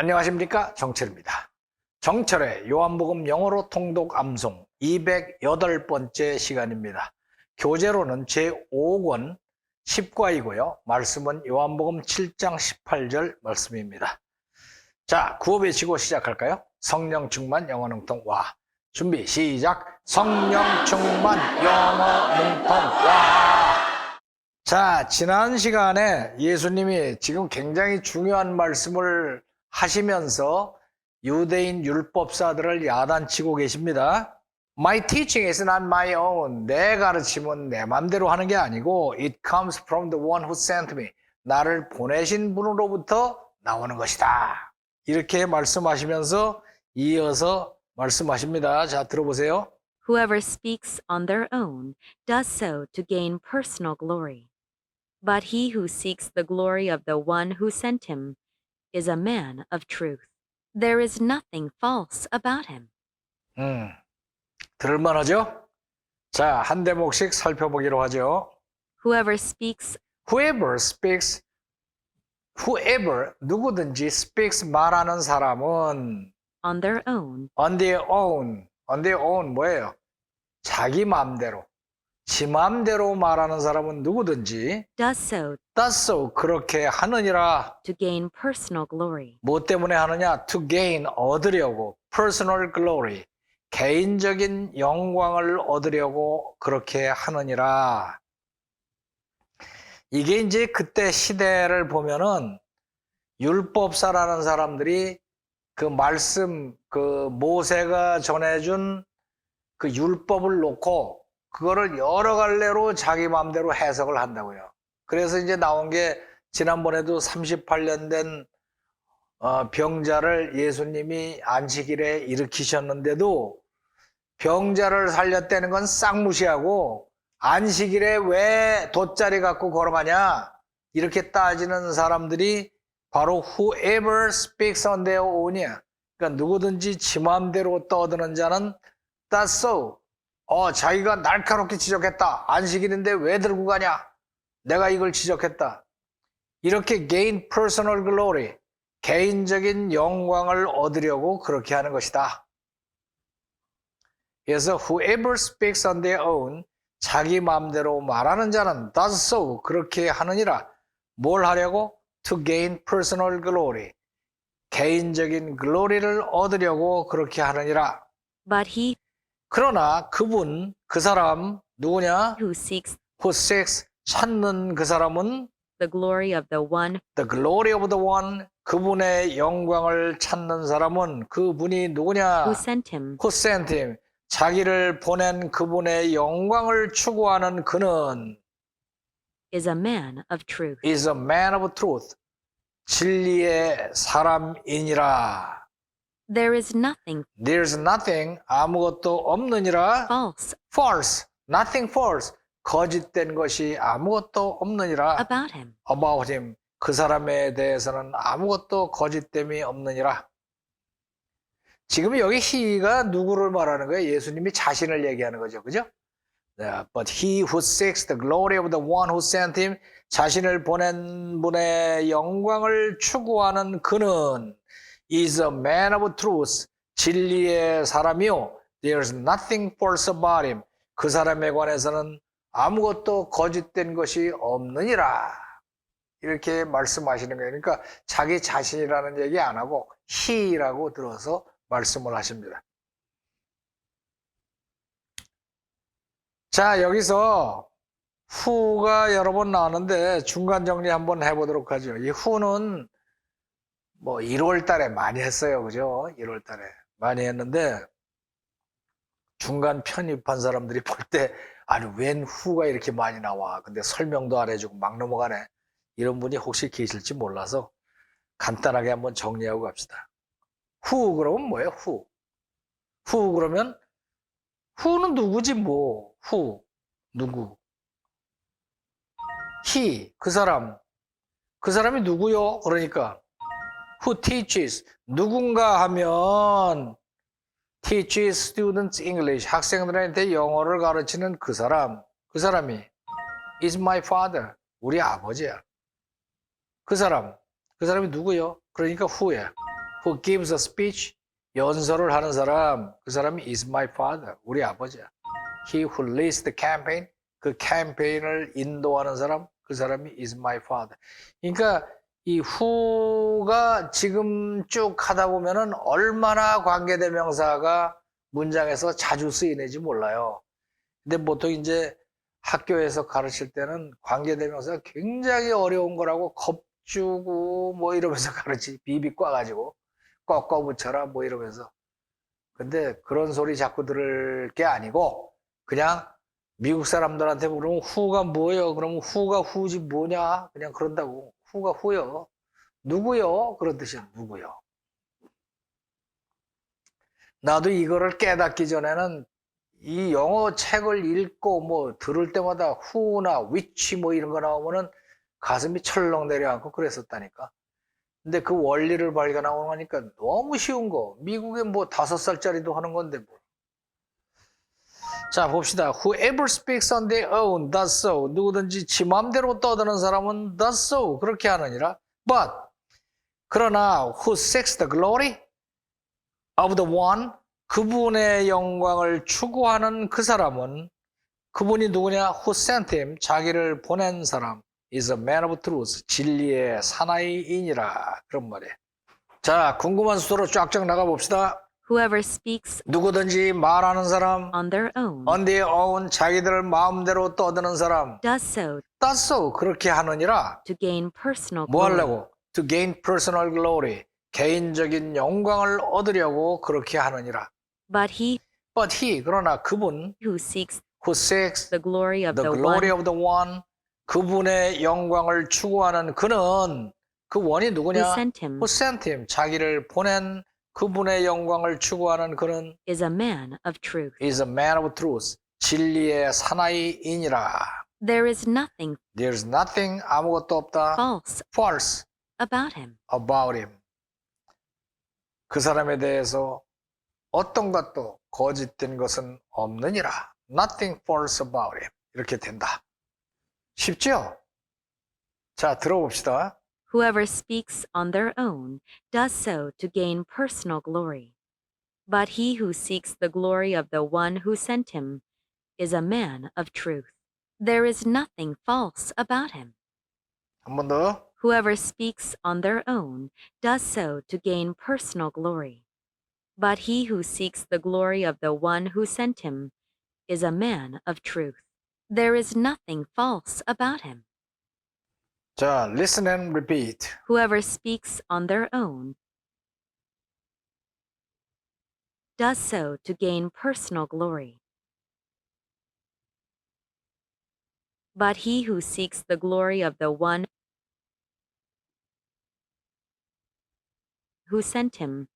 안녕하십니까 정철입니다. 정철의 요한복음 영어로 통독 암송 208번째 시간입니다. 교재로는 제5권 10과이고요. 말씀은 요한복음 7장 18절 말씀입니다. 자, 구호 외치고 시작할까요? 성령 충만 영어 능통 와. 준비 시작. 성령 충만 영어 능통 와. 자, 지난 시간에 예수님이 지금 굉장히 중요한 말씀을 하시면서 유대인 율법사들을 야단치고 계십니다. My teaching is not my own. 내 가르침은 내 맘대로 하는 게 아니고 it comes from the one who sent me. 나를 보내신 분으로부터 나오는 것이다. 이렇게 말씀하시면서 이어서 말씀하십니다. 자, 들어보세요. Whoever speaks on their own does so to gain personal glory. But he who seeks the glory of the one who sent him is a man of truth. There is nothing false about him. 음, 들을만하죠? 자, 한 대목씩 살펴보기로 하죠. Whoever speaks Whoever speaks, whoever 누구든지 speaks 말하는 사람은 on their own on their own, on their own 뭐예요? 자기 마음대로, 지 마음대로 말하는 사람은 누구든지 does so does so 그렇게 하느니라. to gain personal glory. 뭐 때문에 하느냐? To gain 얻으려고 personal glory 개인적인 영광을 얻으려고 그렇게 하느니라. 이게 이제 그때 시대를 보면은 율법사라는 사람들이 그 말씀 그 모세가 전해준 그 율법을 놓고 그거를 여러 갈래로 자기 마음대로 해석을 한다고요. 그래서 이제 나온 게 지난번에도 38년 된 어, 병자를 예수님이 안식일에 일으키셨는데도 병자를 살렸다는 건싹 무시하고 안식일에 왜 돗자리 갖고 걸어가냐 이렇게 따지는 사람들이 바로 whoever speaks on their own이야. 그러니까 누구든지 지 마음대로 떠드는 자는 that's so. 어, 자기가 날카롭게 지적했다. 안식일인데 왜 들고 가냐? 내가 이걸 지적했다. 이렇게 gain personal glory, 개인적인 영광을 얻으려고 그렇게 하는 것이다. 그래서 whoever speaks on their own, 자기 마음대로 말하는 자는 does so, 그렇게 하느니라. 뭘 하려고? To gain personal glory. 개인적인 글로리를 얻으려고 그렇게 하느니라. But he 그러나 그분, 그 사람, 누구냐? who seeks who seeks 찾는 그 사람은 the glory of the one the glory of the one 그분의 영광을 찾는 사람은 그분이 누구냐 who sent him who sent him 자기를 보낸 그분의 영광을 추구하는 그는 is a man of truth. is a man of truth 진리의 사람이니라 There is nothing there's nothing 아무것도 없느니라 false false nothing false 거짓된 것이 아무것도 없느니라 about him. about him 그 사람에 대해서는 아무것도 거짓됨이 없느니라. 지금 여기 he가 누구를 말하는 거예요? 예수님이 자신을 얘기하는 거죠. 그죠? 네, But he who seeks the glory of the one who sent him 자신을 보낸 분의 영광을 추구하는 그는 is a man of truth 진리의 사람이요 There's nothing false about him 그 사람에 관해서는 아무것도 거짓된 것이 없느니라. 이렇게 말씀하시는 거예요. 그러니까 자기 자신이라는 얘기 안 하고 he라고 들어서 말씀을 하십니다. 자, 여기서 후가 여러 번 나오는데 중간 정리 한번 해보도록 하죠. 이 후는 뭐 1월 달에 많이 했어요. 그죠? 1월 달에 많이 했는데 중간 편입한 사람들이 볼 때 아니 웬 후가 이렇게 많이 나와. 근데 설명도 안 해주고 막 넘어가네. 이런 분이 혹시 계실지 몰라서 간단하게 한번 정리하고 갑시다. 후 그러면 뭐예요? 후. 후 그러면 후는 누구지 뭐. 후. 누구. he 그 사람. 그 사람이 누구요? 그러니까 who teaches 누군가 하면 teaches students English 학생들한테 영어를 가르치는 그 사람 그 사람이 is my father 우리 아버지야 그 사람 그 사람이 누구요? 그러니까 who야 who gives a speech, 연설을 하는 사람, 그 사람이 is my father, 우리 아버지야. He who leads the campaign, 그 캠페인을 인도하는 사람, 그 사람이 is my father. 그러니까 이 who가 지금 쭉 하다 보면은 얼마나 관계대명사가 문장에서 자주 쓰이는지 몰라요. 근데 보통 이제 학교에서 가르칠 때는 관계대명사가 굉장히 어려운 거라고 겁주고 뭐 이러면서 가르치 비비 꽈가지고 꺾어 붙여라 뭐 이러면서 근데 그런 소리 자꾸 들을 게 아니고 그냥 미국 사람들한테 물으면 후가 뭐예요? 그러면 후가 후지 뭐냐? 그냥 그런다고 후가 후요 누구요? 그런 뜻이야 누구요 나도 이거를 깨닫기 전에는 이 영어 책을 읽고 뭐 들을 때마다 who나 which 뭐 이런 거 나오면은 가슴이 철렁 내려앉고 그랬었다니까. 근데 그 원리를 발견하고 나니까 너무 쉬운 거. 미국에 뭐 다섯 살짜리도 하는 건데 뭐. 자 봅시다. Whoever speaks on their own does so. 누구든지 지 마음대로 떠드는 사람은 does so. 그렇게 하느니라. But 그러나 who seeks the glory of the one 그분의 영광을 추구하는 그 사람은 그분이 누구냐? Who sent him? 자기를 보낸 사람 is a man of truth. 진리의 사나이인이라 그런 말이에요. 자, 궁금한 수로 쫙쫙 나가 봅시다. Whoever speaks 누구든지 말하는 사람, on their own on their own 자기들을 마음대로 떠드는 사람, does so does so 그렇게 하느니라. to gain personal 뭐 glory. 하려고? To gain personal glory. 개인적인 영광을 얻으려고 그렇게 하느니라. But he But he 그러나 그분 who seeks who seeks the glory of the the glory one of the one 그분의 영광을 추구하는 그는 그 원이 who 누구냐? sent him who sent him 자기를 보낸 그분의 영광을 추구하는 그는 is a man of truth. is a man of truth 진리의 사나이인이라. There is nothing There's nothing 아무것도 없다. false false about him. about him. 그 사람에 대해서 어떤 것도 거짓된 것은 없느니라. Nothing false about him. 이렇게 된다. 쉽죠? 자, 들어봅시다. Whoever speaks on their own does so to gain personal glory. But he who seeks the glory of the one who sent him is a man of truth. There is nothing false about him. 한 번 더. Whoever speaks on their own does so to gain personal glory. But he who seeks the glory of the one who sent him is a man of truth. There is nothing false about him. 자, listen and repeat. Whoever speaks on their own does so to gain personal glory. But he who seeks the glory of the one who sent him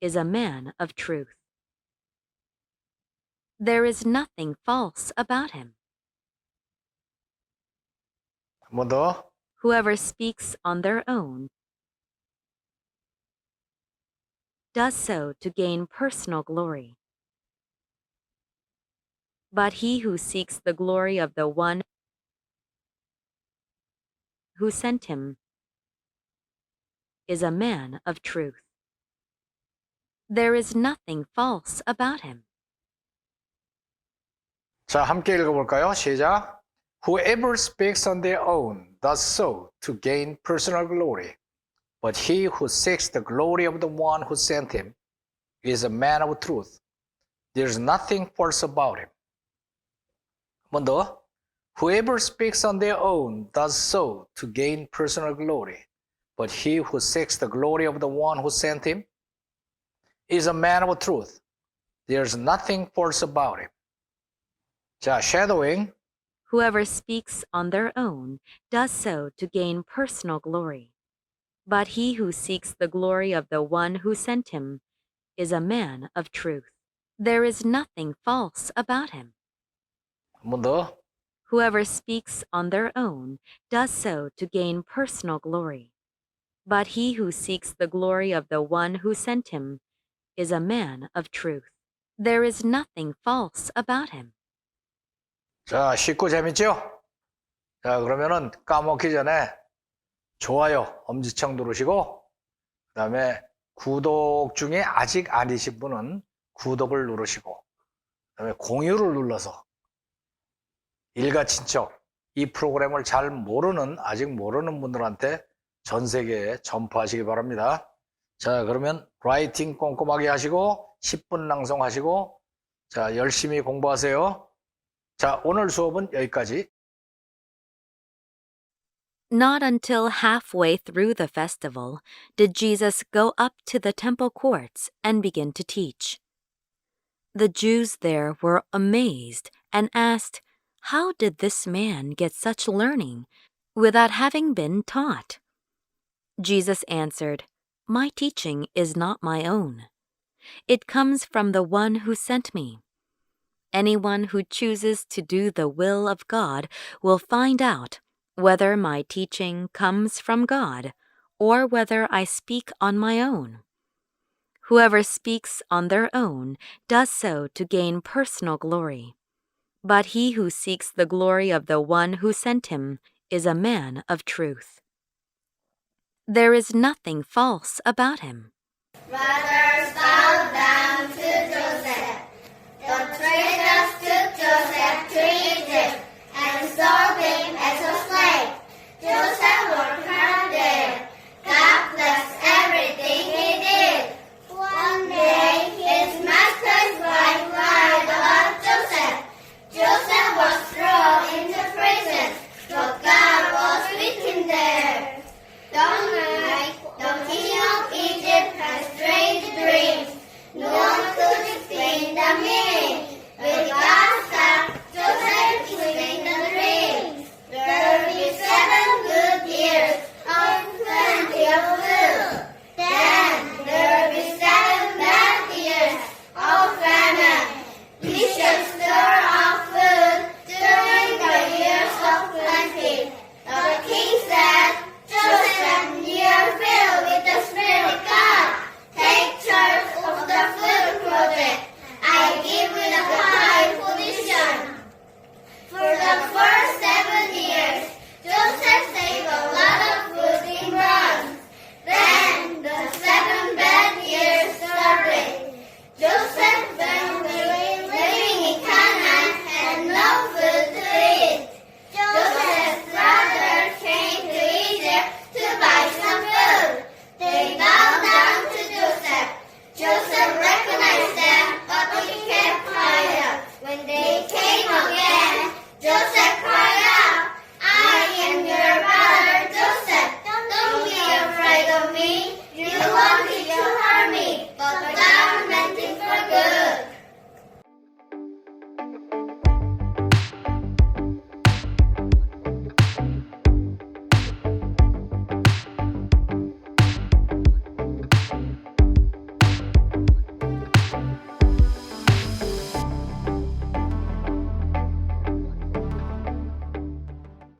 is a man of truth. There is nothing false about him. 한 번 더. Whoever speaks on their own does so to gain personal glory. But he who seeks the glory of the one who sent him is a man of truth. There is nothing false about him. 자, 함께 읽어볼까요? 시작. Whoever speaks on their own does so to gain personal glory. But he who seeks the glory of the one who sent him is a man of truth. There's nothing false about him. 한 번 더. Whoever speaks on their own does so to gain personal glory. But he who seeks the glory of the one who sent him is a man of truth. There's nothing false about him. 자, shadowing. Whoever speaks on their own does so to gain personal glory. But he who seeks the glory of the one who sent him is a man of truth. There is nothing false about him. Whoever speaks on their own does so to gain personal glory. But he who seeks the glory of the one who sent him is a man of truth. There is nothing false about him. 자, 쉽고 재밌죠? 자, 그러면은 까먹기 전에 좋아요, 엄지청 누르시고, 그 다음에 구독 중에 아직 아니신 분은 구독을 누르시고, 그 다음에 공유를 눌러서 일가친척, 이 프로그램을 잘 모르는, 아직 모르는 분들한테 전 세계에 전파하시기 바랍니다. 자, 그러면 라이팅 꼼꼼하게 하시고, 10분 낭송하시고, 자, 열심히 공부하세요. 자, 오늘 수업은 여기까지. Not until halfway through the festival did Jesus go up to the temple courts and begin to teach. The Jews there were amazed and asked, How did this man get such learning without having been taught? Jesus answered, My teaching is not my own. It comes from the one who sent me. Anyone who chooses to do the will of God will find out whether my teaching comes from God or whether I speak on my own. Whoever speaks on their own does so to gain personal glory. But he who seeks the glory of the one who sent him is a man of truth. There is nothing false about him. Brothers bowed down you want me